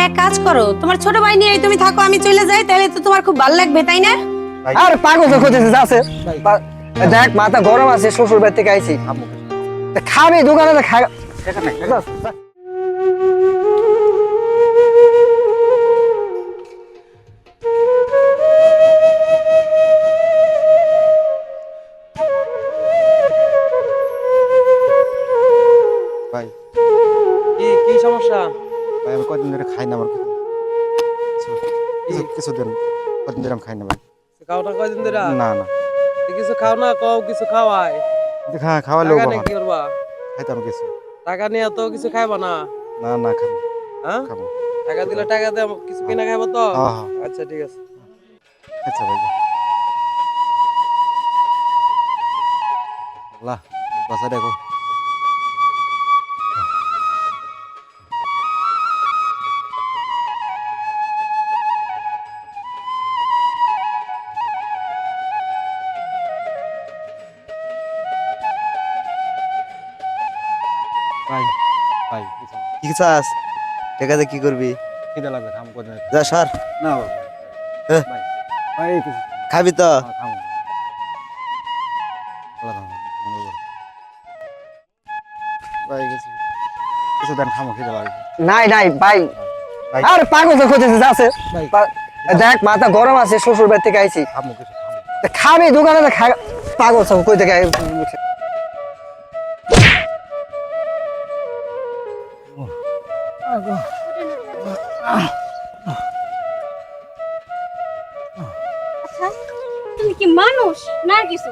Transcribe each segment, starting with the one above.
এক কাজ করো তোমার ছোট ভাই নিয়ে তুমি থাকো আমি চলে যাই তাহলে তো তোমার খুব ভালো লাগবে তাই না? আর পাগল তো খুঁজেছে যাচ্ছে পা- দেখ মাথা গরম আছে শ্বশুর বাড়ি থেকে আইছি। খাবি দোকানে তো খা ভাই। কি কি সমস্যা? ভাই আমি কদিন ধরে খাই না আমার কিছু। কিছু- কিছু দিন কদিন ধরে আমি খাই না ভাই। খাওটা কয়দিন ধরে? না না। কিছু খাও না কও কিছু খাওয়াই দেখা খাওয়ালে টাকা নিয়ে কি করবা? খাইতাম কিছু। টাকা নিয়ে তো কিছু খাইবা না? না না খাব। হ্যাঁ? খাব। টাকা দিলে টাকা দিয়ে কিছু কিনা খাইবো তো? হ্যাঁ, হ্যাঁ। আচ্ছা ঠিক আছে। আচ্ছা ভাই আল্লাহ বাসা দেখো কি চাস? টাকাতে কি করবি? খিদে লাগবে খাম করে যা সর। না খাবি তো? হ্যাঁ, কিছু। দেন খামো খিদে লাগবে। নাই নাই ভাই ভাই আর পাগল তো খুঁজেছে যাচ্ছে দেখ মাথা গরম আছে শ্বশুর বাড়ি থেকে আইছি। খাবি দোকানে পাগল সব কই থেকে তুমি কি মানুষ? না কিছু।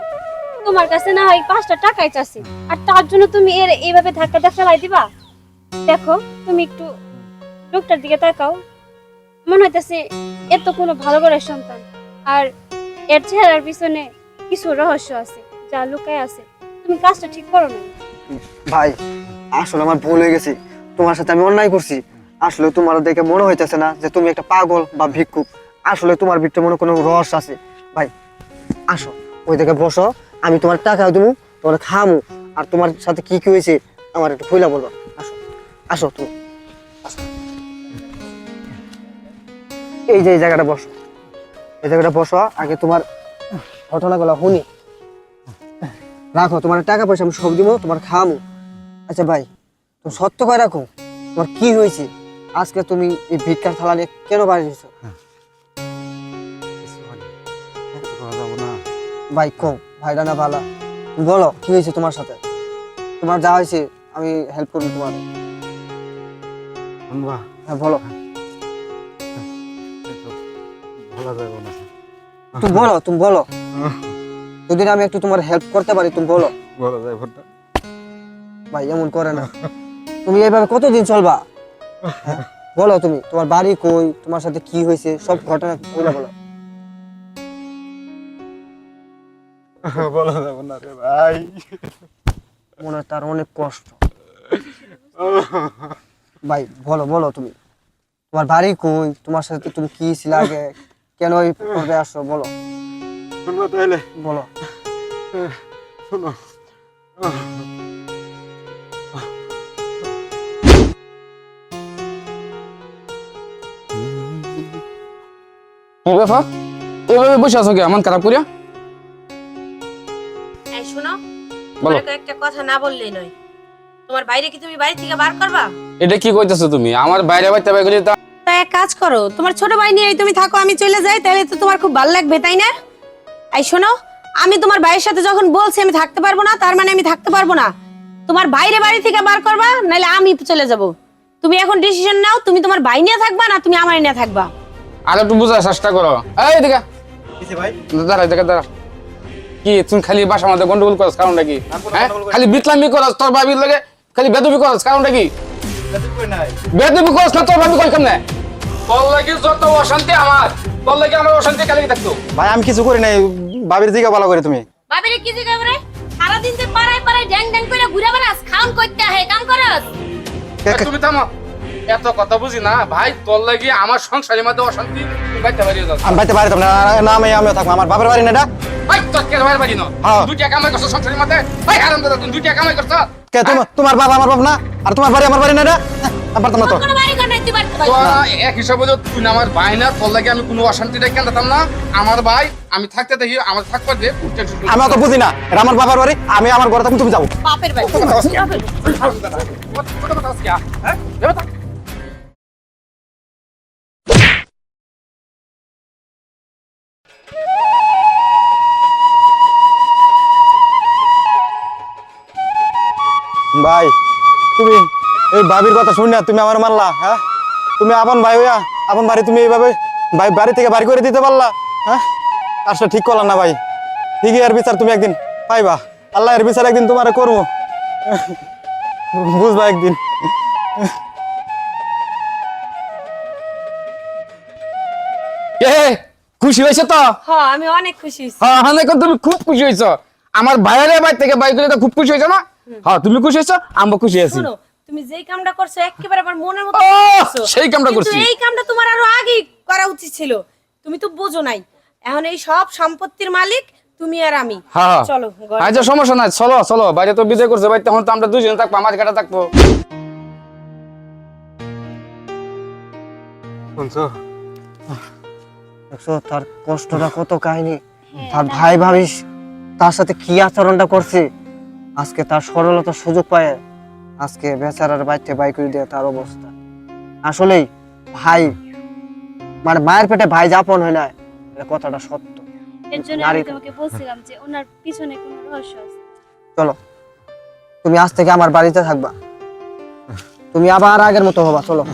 তোমার কাছে না হয় পাঁচটা টাকাই চাচ্ছি। আর তার জন্য তুমি এর এইভাবে ধাক্কা ধাক্কা লাই দিবা? দেখো তুমি একটু লোকটার দিকে তাকাও। মনে হইতেছে এর তো কোনো ভালো করে সন্তান। আর এর চেহারার পিছনে কিছু রহস্য আছে যা লুকায় আছে। তুমি কাজটা ঠিক করো না। ভাই আসলে আমার ভুল হয়ে গেছে। তোমার সাথে আমি অন্যায় করছি। আসলে তোমার দেখে মনে হইতেছে না যে তুমি একটা পাগল বা ভিক্ষুক। আসলে তোমার ভিতরে মনে কোনো রস আছে। ভাই, আসো, ওই দিকে বসো, আমি তোমার টাকা দেবো তোমার খামু, আর তোমার সাথে কি কি হয়েছে আমার একটু খুইলা বলব। আসো আসো তুমি। এই যে এই জায়গাটা বসো। এই জায়গাটা বসো, আগে তোমার ঘটনাগুলো শুনি। রাখো, তোমার টাকা পয়সা আমি সব দিব তোমার খামু। আচ্ছা ভাই। তুমি সত্য করে রাখো তোমার কি হয়েছে? আজকে তুমি এই ভিক্ষার থালা নিয়ে কেন বাড়ি এসেছ? হয়। না। কিছু করা যাব না। ভাই কম ভাইরা না ভালো। বলো কি হয়েছে তোমার সাথে? তোমার যা হয়েছে আমি হেল্প করব তোমার হ্যাঁ বলো। না। তুমি বলো তুমি বলো। যদি আমি একটু তোমার হেল্প করতে পারি তুমি বলো। বলা ভাই এমন করে না। তুমি এইভাবে কতদিন চলবা? হ্যাঁ? বলো তুমি তোমার বাড়ি কই তোমার সাথে কি হয়েছে সব ঘটনা বলে বলো। বলা যাবে না রে ভাই। মনে হয় তার অনেক কষ্ট। ভাই বলো বলো তুমি তোমার বাড়ি কই তোমার সাথে তুমি কি ছিল আগে কেন এই পর্বে আসো বলো। শুনবা তাহলে বলো। শোনো। কি ব্যাপার এভাবে বসে আছো কি এমন খারাপ করিয়া? এই শোনো বলো। একটা কথা না বললেই নয়। তোমার বাইরে কি তুমি বাড়ি থেকে বার করবা? এটা কি কইতেছো তুমি? আমার বাইরে বাইতে বাইরে গেলে তা এক কাজ করো তোমার ছোট ভাই নিয়ে তুমি থাকো আমি চলে যাই তাহলে তো তোমার খুব ভালো লাগবে তাই না? এই শোনো আমি তোমার ভাইয়ের সাথে যখন বলছি আমি থাকতে পারব না তার মানে আমি থাকতে পারব না। তোমার বাইরে বাড়ি থেকে বার করবা নাহলে আমি চলে যাব। তুমি এখন ডিসিশন নাও তুমি তোমার ভাই নিয়ে থাকবা না তুমি আমার নিয়ে থাকবা? আর একটু বোঝার চেষ্টা করো। এই দিকে ভাই? দাঁড়া দিকে দাঁড়া। কি তুমি খালি বাসার মধ্যে গন্ডগোল করছ কারণটা কি? হ্যাঁ? খালি বিতলামি করছ তোর ভাবির লাগে? খালি বেদবি করছ কারণটা কি? বেদবি করছ না তোর ভাবি কই কেমনে? তোর লাগি যত অশান্তি আমার তোর লাগি আমার অশান্তি কালি থাকতো। ভাই আমি কিছু করি নাই বাবির দিকে ভালো করে তুমি। বাবিরে কি জিগা করে? সারাদিন যে পাড়ায় পাড়ায় ড্যাং ড্যাং করে ঘুরে বেড়াস খাউন করতে আহে কাম করস? তুমি থামো। এত কথা বুঝি না ভাই তোর লাগি আমার সংসারের মধ্যে অশান্তি বাইতে যাচ্ছ। আমি বাইতে পারিতাম না না আমি আমিও থাকব আমার বাপের বাড়ি না এটা? ভাই তোর কে ভাই বাড়ি না? হ্যাঁ। দুইটা কামাই করছ সংসারের মধ্যে? ভাই হারাম দাদা তুমি দুইটা কামাই করছ কে তোমার তোমার বাবা আমার বাপ না? আর তোমার বাড়ি আমার বাড়ি না এটা? হ্যাঁ, আমি না তো। এক হিসাবে যে তুই না আমার ভাই না তোর লাগে আমি কোনো অশান্তি রেখে আনতাম না? আমার ভাই আমি থাকতে দেখি আমার থাকবার দিয়ে টেনশন আমি অত বুঝি না এটা আমার বাবার বাড়ি আমি আমার ঘরে থাকুন তুমি যাব বাপের বাড়ি। ভাই, তুমি এই ভাবির কথা শুন তুমি আমার মারলা হ্যাঁ? তুমি আপন ভাই হইয়া, আপন বাড়ি তুমি এইভাবে ভাই বাড়ি থেকে বাড়ি করে দিতে পারলা হ্যাঁ? কাজটা ঠিক করলা না ভাই। ঠিকই এর বিচার তুমি একদিন পাইবা। আল্লাহ এর বিচার একদিন তোমারে করব। বুঝবা একদিন। এ খুশি হয়েছে তো? হ্যাঁ আমি অনেক খুশি হ্যাঁ হ্যাঁ দেখো তুমি খুব খুশি হয়েছো। আমার ভাইয়ের বাড়ি থেকে বাইক করে তো খুব খুশি হয়েছো না? হ্যাঁ তুমি খুশি হয়েছো আমরা খুশি আছি। তুমি যেই কামটা করছ একেবারে আমার মনের মতো ও, করছ। সেই কামটা করছি। এই কামটা তোমার আরও আগেই করা উচিত ছিল। তুমি তো বোঝো নাই। এখন এই সব সম্পত্তির মালিক তুমি আর আমি। হ্যাঁ চলো আচ্ছা সমস্যা নাই চলো চলো। বাইরে তো বিদায় করছে বাইরে তখন তো আমরা দুজনে থাকব আমার কাটা থাকব। শুনছো? দেখছ তার কষ্টটা কত কাহিনী। তার ভাই ভাবিস তার সাথে কি আচরণটা করছে? আজকে তার সরলতার সুযোগ পায়। আজকে বেচারার বাড়িতে বাই করে দেয় তার অবস্থা। আসলেই ভাই মানে মায়ের পেটে ভাই যাপন হয় না। কথাটা সত্য। এর জন্য আমি তোমাকে বলছিলাম যে ওনার পিছনে কোনো রহস্য আছে। চলো তুমি আজ থেকে আমার বাড়িতে থাকবা। তুমি আবার আগের মতো হবা চলো।